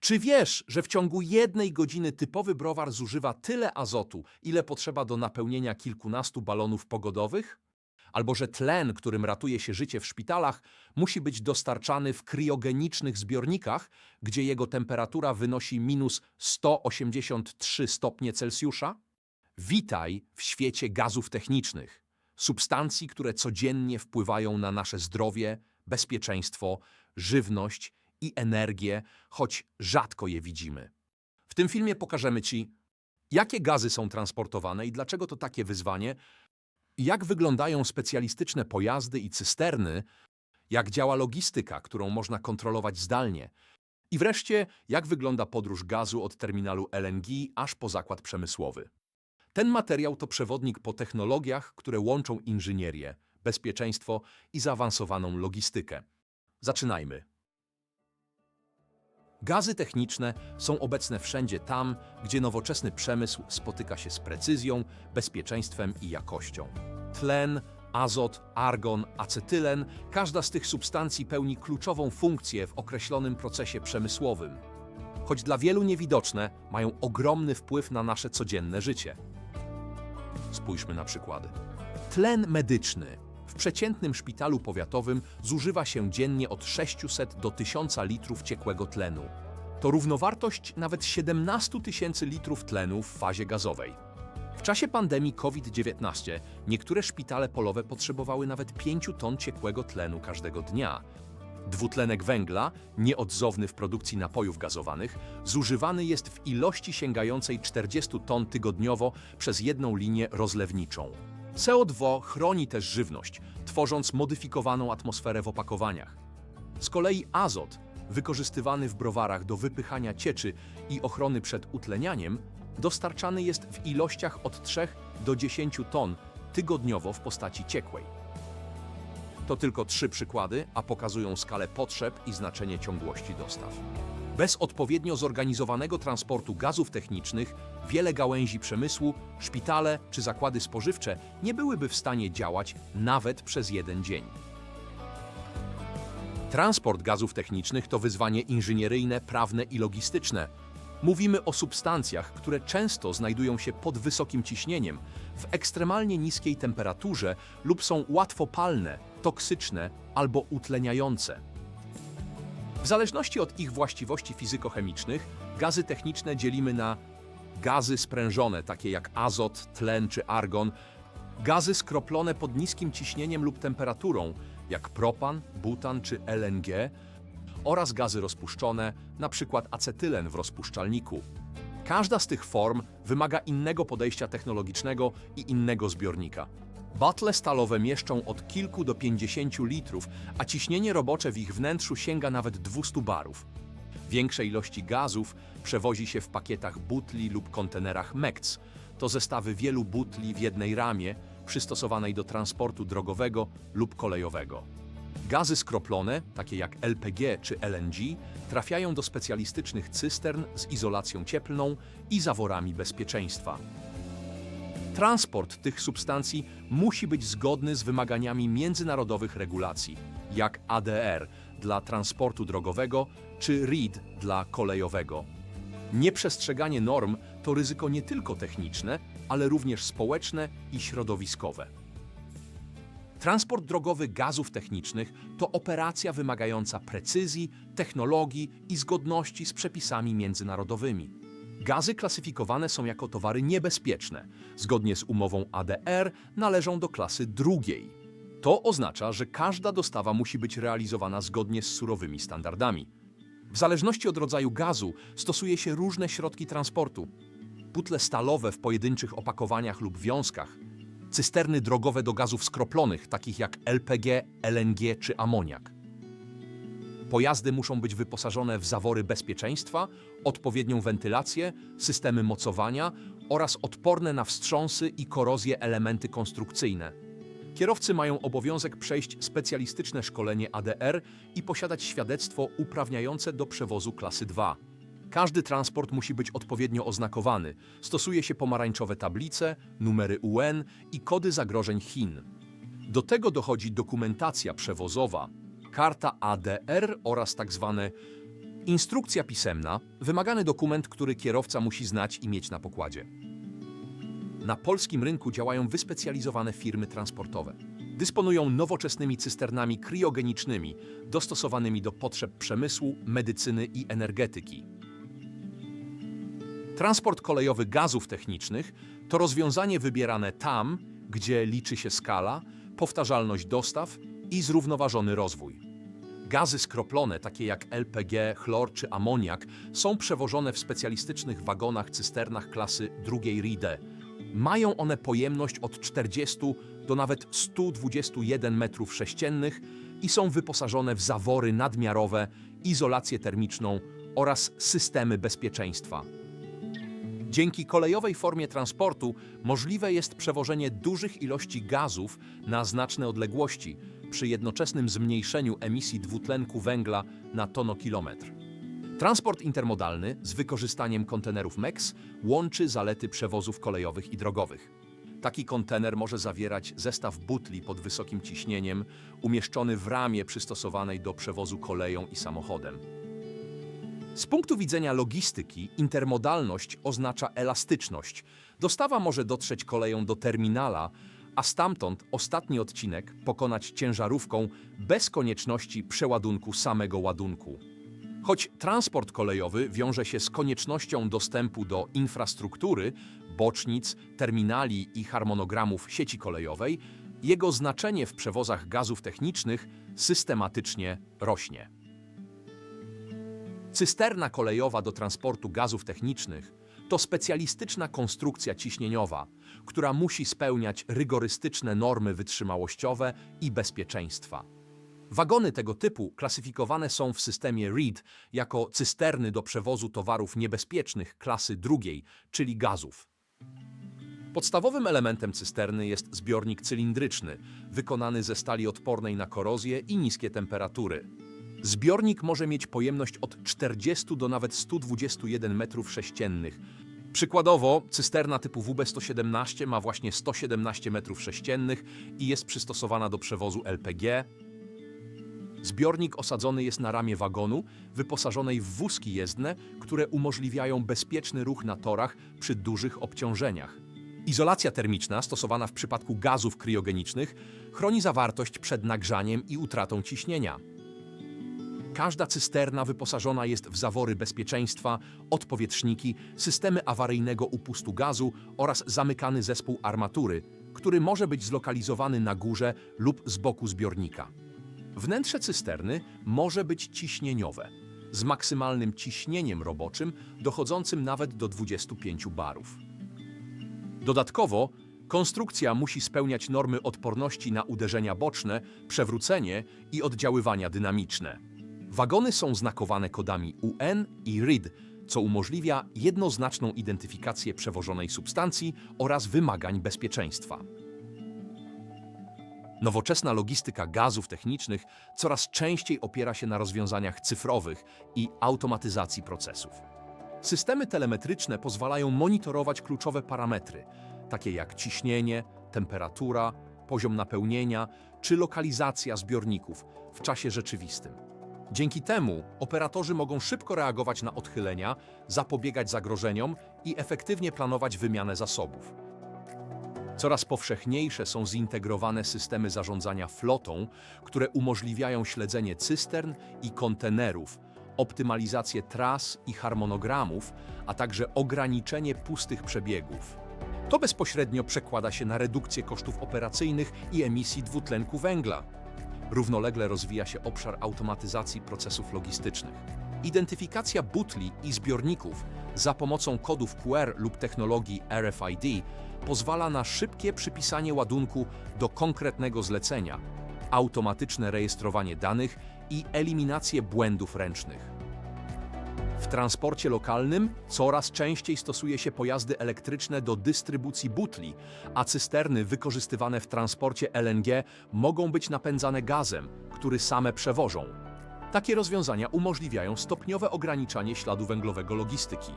Czy wiesz, że w ciągu jednej godziny typowy browar zużywa tyle azotu, ile potrzeba do napełnienia kilkunastu balonów pogodowych? Albo że tlen, którym ratuje się życie w szpitalach, musi być dostarczany w kriogenicznych zbiornikach, gdzie jego temperatura wynosi minus 183 stopnie Celsjusza? Witaj w świecie gazów technicznych, substancji, które codziennie wpływają na nasze zdrowie, bezpieczeństwo, żywność i energię, choć rzadko je widzimy. W tym filmie pokażemy Ci, jakie gazy są transportowane i dlaczego to takie wyzwanie, jak wyglądają specjalistyczne pojazdy i cysterny, jak działa logistyka, którą można kontrolować zdalnie, i wreszcie jak wygląda podróż gazu od terminalu LNG aż po zakład przemysłowy. Ten materiał to przewodnik po technologiach, które łączą inżynierię, bezpieczeństwo i zaawansowaną logistykę. Zaczynajmy. Gazy techniczne są obecne wszędzie tam, gdzie nowoczesny przemysł spotyka się z precyzją, bezpieczeństwem i jakością. Tlen, azot, argon, acetylen każda z tych substancji pełni kluczową funkcję w określonym procesie przemysłowym. Choć dla wielu niewidoczne, mają ogromny wpływ na nasze codzienne życie. Spójrzmy na przykłady. Tlen medyczny. W przeciętnym szpitalu powiatowym zużywa się dziennie od 600 do 1000 litrów ciekłego tlenu. To równowartość nawet 17 tysięcy litrów tlenu w fazie gazowej. W czasie pandemii COVID-19 niektóre szpitale polowe potrzebowały nawet 5 ton ciekłego tlenu każdego dnia. Dwutlenek węgla, nieodzowny w produkcji napojów gazowanych, zużywany jest w ilości sięgającej 40 ton tygodniowo przez jedną linię rozlewniczą. CO2 chroni też żywność, tworząc modyfikowaną atmosferę w opakowaniach. Z kolei azot, wykorzystywany w browarach do wypychania cieczy i ochrony przed utlenianiem, dostarczany jest w ilościach od 3 do 10 ton tygodniowo w postaci ciekłej. To tylko trzy przykłady, a pokazują skalę potrzeb i znaczenie ciągłości dostaw. Bez odpowiednio zorganizowanego transportu gazów technicznych wiele gałęzi przemysłu, szpitale czy zakłady spożywcze nie byłyby w stanie działać nawet przez jeden dzień. Transport gazów technicznych to wyzwanie inżynieryjne, prawne i logistyczne. Mówimy o substancjach, które często znajdują się pod wysokim ciśnieniem, w ekstremalnie niskiej temperaturze lub są łatwopalne, toksyczne albo utleniające. W zależności od ich właściwości fizykochemicznych, gazy techniczne dzielimy na gazy sprężone, takie jak azot, tlen czy argon, gazy skroplone pod niskim ciśnieniem lub temperaturą, jak propan, butan czy LNG, oraz gazy rozpuszczone, np. acetylen w rozpuszczalniku. Każda z tych form wymaga innego podejścia technologicznego i innego zbiornika. Batle stalowe mieszczą od kilku do 50 litrów, a ciśnienie robocze w ich wnętrzu sięga nawet 200 barów. Większe ilości gazów przewozi się w pakietach butli lub kontenerach MECC. To zestawy wielu butli w jednej ramie, przystosowanej do transportu drogowego lub kolejowego. Gazy skroplone, takie jak LPG czy LNG, trafiają do specjalistycznych cystern z izolacją cieplną i zaworami bezpieczeństwa. Transport tych substancji musi być zgodny z wymaganiami międzynarodowych regulacji, jak ADR dla transportu drogowego czy RID dla kolejowego. Nieprzestrzeganie norm to ryzyko nie tylko techniczne, ale również społeczne i środowiskowe. Transport drogowy gazów technicznych to operacja wymagająca precyzji, technologii i zgodności z przepisami międzynarodowymi. Gazy klasyfikowane są jako towary niebezpieczne. Zgodnie z umową ADR należą do klasy drugiej. To oznacza, że każda dostawa musi być realizowana zgodnie z surowymi standardami. W zależności od rodzaju gazu stosuje się różne środki transportu. Butle stalowe w pojedynczych opakowaniach lub wiązkach, cysterny drogowe do gazów skroplonych, takich jak LPG, LNG czy amoniak. Pojazdy muszą być wyposażone w zawory bezpieczeństwa, odpowiednią wentylację, systemy mocowania oraz odporne na wstrząsy i korozję elementy konstrukcyjne. Kierowcy mają obowiązek przejść specjalistyczne szkolenie ADR i posiadać świadectwo uprawniające do przewozu klasy 2. Każdy transport musi być odpowiednio oznakowany. Stosuje się pomarańczowe tablice, numery UN i kody zagrożeń Chin. Do tego dochodzi dokumentacja przewozowa, karta ADR oraz tak zwane Instrukcja pisemna, wymagany dokument, który kierowca musi znać i mieć na pokładzie. Na polskim rynku działają wyspecjalizowane firmy transportowe. Dysponują nowoczesnymi cysternami kriogenicznymi, dostosowanymi do potrzeb przemysłu, medycyny i energetyki. Transport kolejowy gazów technicznych to rozwiązanie wybierane tam, gdzie liczy się skala, powtarzalność dostaw i zrównoważony rozwój. Gazy skroplone, takie jak LPG, chlor czy amoniak, są przewożone w specjalistycznych wagonach cysternach klasy drugiej RIDE. Mają one pojemność od 40 do nawet 121 metrów sześciennych i są wyposażone w zawory nadmiarowe, izolację termiczną oraz systemy bezpieczeństwa. Dzięki kolejowej formie transportu możliwe jest przewożenie dużych ilości gazów na znaczne odległości przy jednoczesnym zmniejszeniu emisji dwutlenku węgla na tonokilometr. Transport intermodalny z wykorzystaniem kontenerów MEX łączy zalety przewozów kolejowych i drogowych. Taki kontener może zawierać zestaw butli pod wysokim ciśnieniem, umieszczony w ramie przystosowanej do przewozu koleją i samochodem. Z punktu widzenia logistyki, intermodalność oznacza elastyczność. Dostawa może dotrzeć koleją do terminala, a stamtąd ostatni odcinek pokonać ciężarówką bez konieczności przeładunku samego ładunku. Choć transport kolejowy wiąże się z koniecznością dostępu do infrastruktury, bocznic, terminali i harmonogramów sieci kolejowej, jego znaczenie w przewozach gazów technicznych systematycznie rośnie. Cysterna kolejowa do transportu gazów technicznych to specjalistyczna konstrukcja ciśnieniowa, która musi spełniać rygorystyczne normy wytrzymałościowe i bezpieczeństwa. Wagony tego typu klasyfikowane są w systemie REED jako cysterny do przewozu towarów niebezpiecznych klasy drugiej, czyli gazów. Podstawowym elementem cysterny jest zbiornik cylindryczny, wykonany ze stali odpornej na korozję i niskie temperatury. Zbiornik może mieć pojemność od 40 do nawet 121 metrów sześciennych. Przykładowo, cysterna typu WB117 ma właśnie 117 metrów sześciennych i jest przystosowana do przewozu LPG. Zbiornik osadzony jest na ramię wagonu, wyposażonej w wózki jezdne, które umożliwiają bezpieczny ruch na torach przy dużych obciążeniach. Izolacja termiczna, stosowana w przypadku gazów kriogenicznych, chroni zawartość przed nagrzaniem i utratą ciśnienia. Każda cysterna wyposażona jest w zawory bezpieczeństwa, odpowietrzniki, systemy awaryjnego upustu gazu oraz zamykany zespół armatury, który może być zlokalizowany na górze lub z boku zbiornika. Wnętrze cysterny może być ciśnieniowe, z maksymalnym ciśnieniem roboczym dochodzącym nawet do 25 barów. Dodatkowo, konstrukcja musi spełniać normy odporności na uderzenia boczne, przewrócenie i oddziaływania dynamiczne. Wagony są znakowane kodami UN i RID, co umożliwia jednoznaczną identyfikację przewożonej substancji oraz wymagań bezpieczeństwa. Nowoczesna logistyka gazów technicznych coraz częściej opiera się na rozwiązaniach cyfrowych i automatyzacji procesów. Systemy telemetryczne pozwalają monitorować kluczowe parametry, takie jak ciśnienie, temperatura, poziom napełnienia czy lokalizacja zbiorników w czasie rzeczywistym. Dzięki temu operatorzy mogą szybko reagować na odchylenia, zapobiegać zagrożeniom i efektywnie planować wymianę zasobów. Coraz powszechniejsze są zintegrowane systemy zarządzania flotą, które umożliwiają śledzenie cystern i kontenerów, optymalizację tras i harmonogramów, a także ograniczenie pustych przebiegów. To bezpośrednio przekłada się na redukcję kosztów operacyjnych i emisji dwutlenku węgla. Równolegle rozwija się obszar automatyzacji procesów logistycznych. Identyfikacja butli i zbiorników za pomocą kodów QR lub technologii RFID pozwala na szybkie przypisanie ładunku do konkretnego zlecenia, automatyczne rejestrowanie danych i eliminację błędów ręcznych. W transporcie lokalnym coraz częściej stosuje się pojazdy elektryczne do dystrybucji butli, a cysterny wykorzystywane w transporcie LNG mogą być napędzane gazem, który same przewożą. Takie rozwiązania umożliwiają stopniowe ograniczanie śladu węglowego logistyki.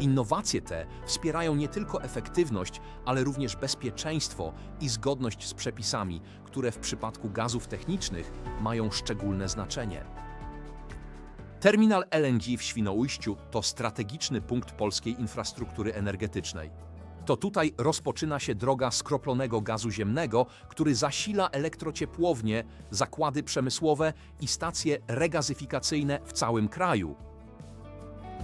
Innowacje te wspierają nie tylko efektywność, ale również bezpieczeństwo i zgodność z przepisami, które w przypadku gazów technicznych mają szczególne znaczenie. Terminal LNG w Świnoujściu to strategiczny punkt polskiej infrastruktury energetycznej. To tutaj rozpoczyna się droga skroplonego gazu ziemnego, który zasila elektrociepłownie, zakłady przemysłowe i stacje regazyfikacyjne w całym kraju.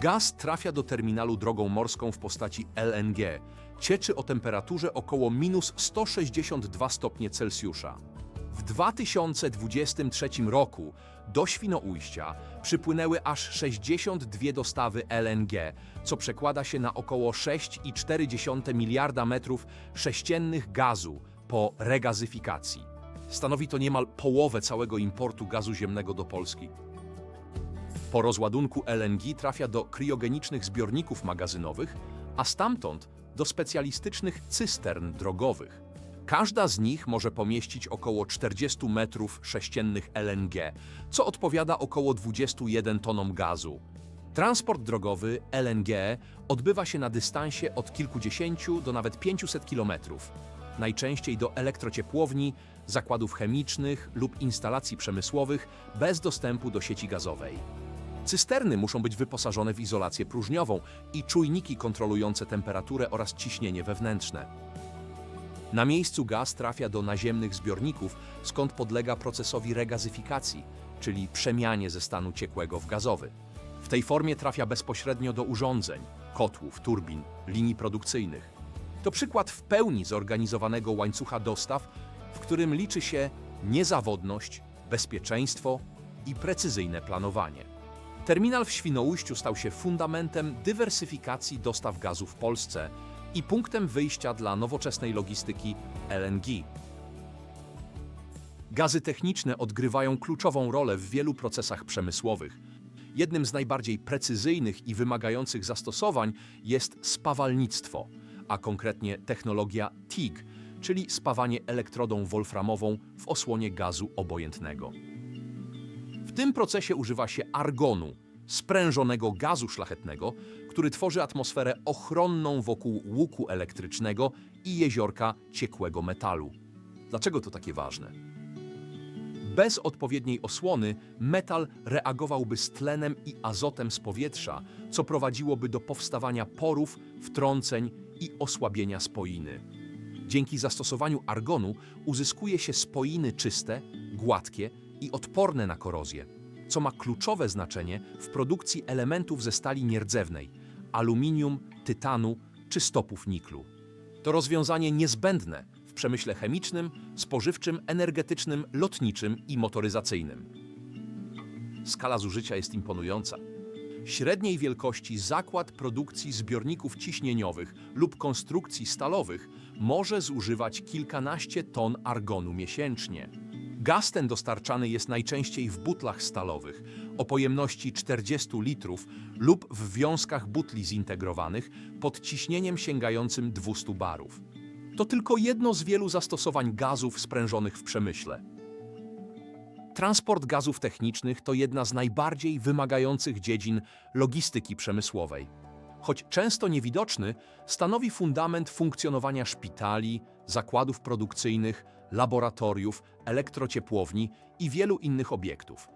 Gaz trafia do terminalu drogą morską w postaci LNG. Cieczy o temperaturze około minus 162 stopnie Celsjusza. W 2023 roku do Świnoujścia przypłynęły aż 62 dostawy LNG, co przekłada się na około 6,4 miliarda metrów sześciennych gazu po regazyfikacji. Stanowi to niemal połowę całego importu gazu ziemnego do Polski. Po rozładunku LNG trafia do kriogenicznych zbiorników magazynowych, a stamtąd do specjalistycznych cystern drogowych. Każda z nich może pomieścić około 40 metrów sześciennych LNG, co odpowiada około 21 tonom gazu. Transport drogowy LNG odbywa się na dystansie od kilkudziesięciu do nawet 500 kilometrów, najczęściej do elektrociepłowni, zakładów chemicznych lub instalacji przemysłowych bez dostępu do sieci gazowej. Cysterny muszą być wyposażone w izolację próżniową i czujniki kontrolujące temperaturę oraz ciśnienie wewnętrzne. Na miejscu gaz trafia do naziemnych zbiorników, skąd podlega procesowi regazyfikacji, czyli przemianie ze stanu ciekłego w gazowy. W tej formie trafia bezpośrednio do urządzeń, kotłów, turbin, linii produkcyjnych. To przykład w pełni zorganizowanego łańcucha dostaw, w którym liczy się niezawodność, bezpieczeństwo i precyzyjne planowanie. Terminal w Świnoujściu stał się fundamentem dywersyfikacji dostaw gazu w Polsce i punktem wyjścia dla nowoczesnej logistyki LNG. Gazy techniczne odgrywają kluczową rolę w wielu procesach przemysłowych. Jednym z najbardziej precyzyjnych i wymagających zastosowań jest spawalnictwo, a konkretnie technologia TIG, czyli spawanie elektrodą wolframową w osłonie gazu obojętnego. W tym procesie używa się argonu, sprężonego gazu szlachetnego, który tworzy atmosferę ochronną wokół łuku elektrycznego i jeziorka ciekłego metalu. Dlaczego to takie ważne? Bez odpowiedniej osłony metal reagowałby z tlenem i azotem z powietrza, co prowadziłoby do powstawania porów, wtrąceń i osłabienia spoiny. Dzięki zastosowaniu argonu uzyskuje się spoiny czyste, gładkie i odporne na korozję, co ma kluczowe znaczenie w produkcji elementów ze stali nierdzewnej, aluminium, tytanu czy stopów niklu. To rozwiązanie niezbędne w przemyśle chemicznym, spożywczym, energetycznym, lotniczym i motoryzacyjnym. Skala zużycia jest imponująca. Średniej wielkości zakład produkcji zbiorników ciśnieniowych lub konstrukcji stalowych może zużywać kilkanaście ton argonu miesięcznie. Gaz ten dostarczany jest najczęściej w butlach stalowych o pojemności 40 litrów lub w wiązkach butli zintegrowanych pod ciśnieniem sięgającym 200 barów. To tylko jedno z wielu zastosowań gazów sprężonych w przemyśle. Transport gazów technicznych to jedna z najbardziej wymagających dziedzin logistyki przemysłowej. Choć często niewidoczny, stanowi fundament funkcjonowania szpitali, zakładów produkcyjnych, laboratoriów, elektrociepłowni i wielu innych obiektów.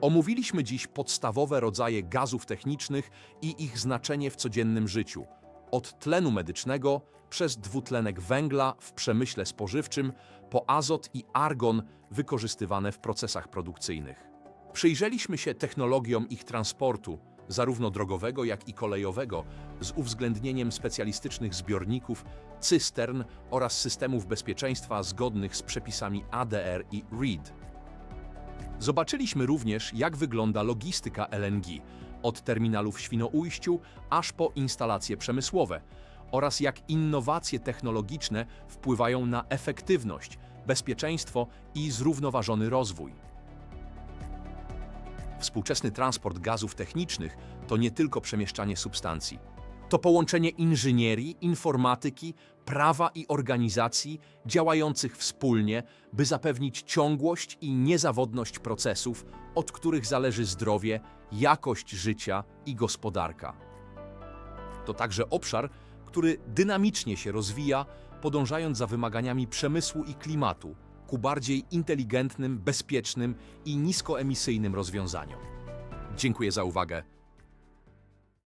Omówiliśmy dziś podstawowe rodzaje gazów technicznych i ich znaczenie w codziennym życiu. Od tlenu medycznego przez dwutlenek węgla w przemyśle spożywczym po azot i argon wykorzystywane w procesach produkcyjnych. Przyjrzeliśmy się technologiom ich transportu, zarówno drogowego, jak i kolejowego, z uwzględnieniem specjalistycznych zbiorników, cystern oraz systemów bezpieczeństwa zgodnych z przepisami ADR i READ. Zobaczyliśmy również, jak wygląda logistyka LNG, od terminalu w Świnoujściu aż po instalacje przemysłowe, oraz jak innowacje technologiczne wpływają na efektywność, bezpieczeństwo i zrównoważony rozwój. Współczesny transport gazów technicznych to nie tylko przemieszczanie substancji. To połączenie inżynierii, informatyki, prawa i organizacji działających wspólnie, by zapewnić ciągłość i niezawodność procesów, od których zależy zdrowie, jakość życia i gospodarka. To także obszar, który dynamicznie się rozwija, podążając za wymaganiami przemysłu i klimatu ku bardziej inteligentnym, bezpiecznym i niskoemisyjnym rozwiązaniom. Dziękuję za uwagę.